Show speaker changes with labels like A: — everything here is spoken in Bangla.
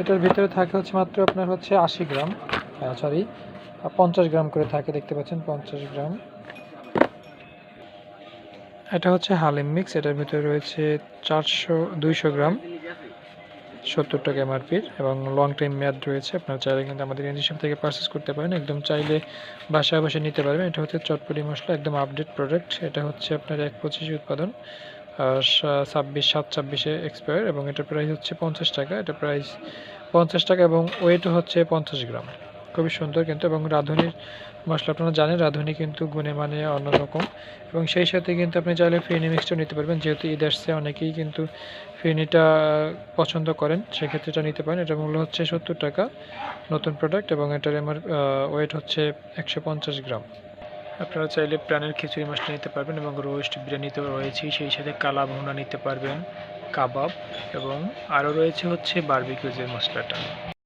A: এটার ভিতরে থাকে হচ্ছে মাত্র আপনার হচ্ছে আশি গ্রাম সরি পঞ্চাশ গ্রাম করে থাকে, দেখতে পাচ্ছেন পঞ্চাশ গ্রাম। এটা হচ্ছে হালিম মিক্স, এটার ভিতরে রয়েছে চারশো, দুইশো গ্রাম সত্তর টাকা এমআরপির এবং লং টাইম মেয়াদ রয়েছে, আপনারা চাইলে কিন্তু আমাদের এনজিশন থেকে পারচেস করতে পারেন, একদম চাইলে বাসায় বসে নিতে পারবেন। এটা হচ্ছে চটপটি মশলা, একদম আপডেট প্রোডাক্ট এটা হচ্ছে আপনার এক পঁচিশে উৎপাদন। ছাব্বিশ সাত ছাব্বিশে এক্সপায়ার এবং এটার প্রাইস হচ্ছে পঞ্চাশ টাকা। এটা প্রাইস পঞ্চাশ টাকা এবং ওয়েটও হচ্ছে পঞ্চাশ গ্রাম। খুবই সুন্দর কিন্তু এবং রাঁধুনির, মশলা আপনারা জানেন, রাঁধুনি কিন্তু গুণে মানে অন্যরকম। এবং সেই সাথে কিন্তু আপনি চাইলে ফিরনি মিক্সটাও নিতে পারবেন। যেহেতু ঈদ আসছে অনেকেই কিন্তু ফিরনিটা পছন্দ করেন, সেক্ষেত্রে এটা নিতে পারেন। এটার মূল্য হচ্ছে সত্তর টাকা নতুন প্রোডাক্ট এবং এটার আমার ওয়েট হচ্ছে একশো পঞ্চাশ গ্রাম। আপনারা চাইলে প্রাণের খিচুড়ি মাছটা নিতে পারবেন এবং রোস্ট বিরিয়ানি তো রয়েছেই, সেই সাথে কালা ভুনা নিতে পারবেন, কাবাব এবং আরও রয়েছে হচ্ছে বার্বিকিউজের মশলাটা।